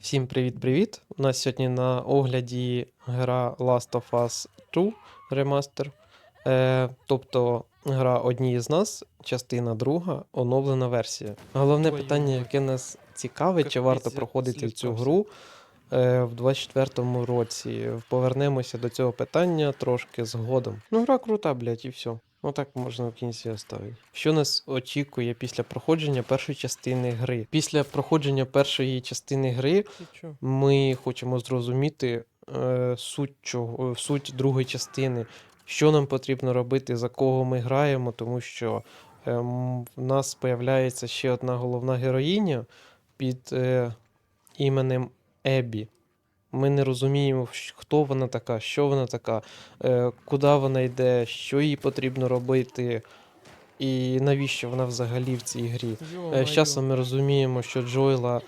Всім привіт-привіт! У нас сьогодні на огляді гра Last of Us 2 Remaster. Е, тобто гра одній з нас, частина друга, оновлена версія. Головне питання, яке нас цікавить, чи варто проходити цю гру е, в 24-му році. Повернемося до цього питання трошки згодом. Ну, гра крута, блядь, і все. Отак можна в кінці оставити. Що нас очікує після проходження першої частини гри? Після проходження першої частини гри ми хочемо зрозуміти е, суть, чого, суть другої частини, що нам потрібно робити, за кого ми граємо, тому що ем, в нас появляється ще одна головна героїня під е, іменем Ебі. Ми не розуміємо, хто вона така, що вона така, е, куди вона йде, що їй потрібно робити, і навіщо вона взагалі в цій грі. Е, З часом ми розуміємо, що Джойла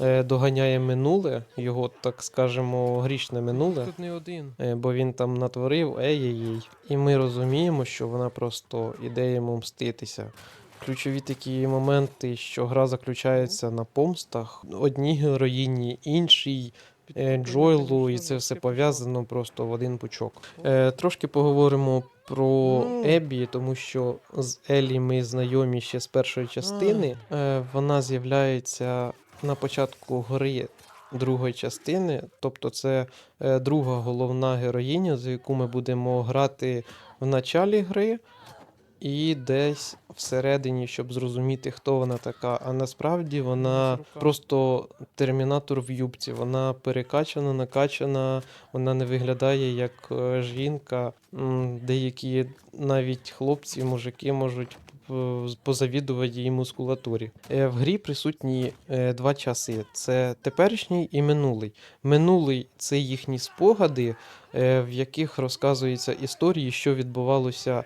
е, доганяє минуле, його, так скажемо, грішне минуле, Тут не один. е, бо він там натворив ей-ей-ей. І ми розуміємо, що вона просто іде йому мститися. Ключові такі моменти, що гра заключається на помстах. Одній героїні, іншій е, Джойлу, і це все пов'язано просто в один пучок. Е, трошки поговоримо про Ну. Ебі, тому що з Елі ми знайомі ще з першої частини. Е, вона з'являється на початку гри другої частини, тобто це е, друга головна героїня, за яку ми будемо грати в началі гри. І десь всередині, щоб зрозуміти, хто вона така. А насправді вона просто термінатор в юбці. Вона перекачана, накачана, вона не виглядає як е, жінка. Деякі навіть хлопці, мужики можуть позавідувати її мускулатурі. Е, В грі присутні е, два часи: це теперішній і минулий. Минулий це їхні спогади, в яких розказуються історії, що відбувалося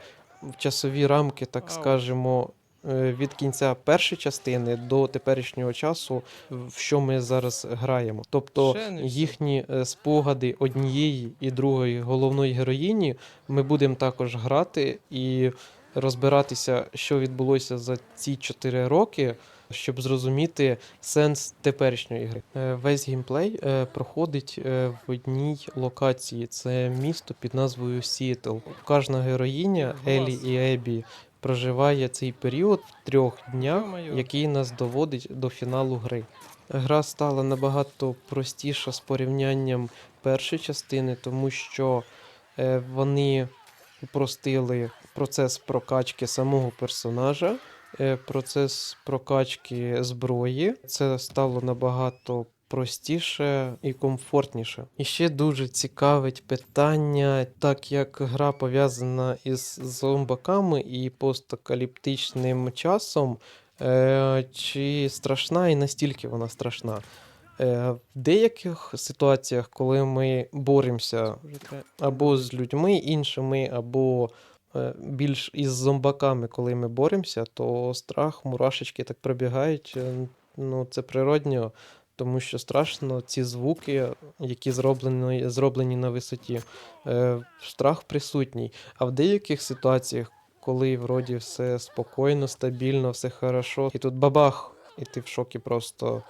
часові рамки, так скажемо. е, Від кінця першої частини до теперішнього часу, в що ми зараз граємо. Тобто їхні е, спогади однієї і другої головної героїні ми будемо також грати і розбиратися, що відбулося за ці чотири роки, щоб зрозуміти сенс теперішньої гри. Е, Весь геймплей е, проходить е, в одній локації. Це місто під назвою Сіетл. Кожна героїня Елі і Ебі проживає цей період в трьох днях, який нас доводить до фіналу гри. Гра стала набагато простіша з порівнянням першої частини, тому що вони упростили процес прокачки самого персонажа, процес прокачки зброї. Це стало набагато простіше і комфортніше. І ще дуже цікавить питання, так як гра пов'язана із зомбаками і постакаліптичним часом. Е, чи страшна і настільки вона страшна? Е, в деяких ситуаціях, коли ми боремося або з людьми іншими, або е, більш із зомбаками, коли ми боремося, то страх, мурашечки так пробігають. Е, Ну, це природньо, тому що страшно ці звуки, які зроблені, зроблені на висоті. Е, страх присутній. А в деяких ситуаціях, коли вроді все спокійно, стабільно, все хорошо, і тут бабах, і ти в шокі просто.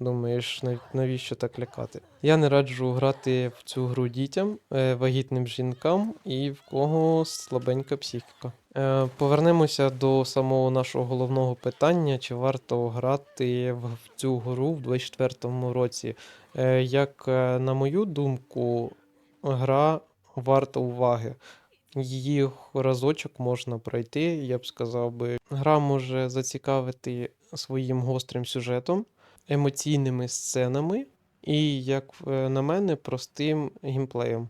Думаєш, навіщо так лякати? Я не раджу грати в цю гру дітям, е, вагітним жінкам і в кого слабенька психіка. Е, Повернемося до самого нашого головного питання: чи варто грати в цю гру в 24-му році? Е, Як на мою думку, гра варта уваги. Її разочок можна пройти, я б сказав би. Гра може зацікавити своїм гострим сюжетом, емоційними сценами і, як е, на мене, простим геймплеєм.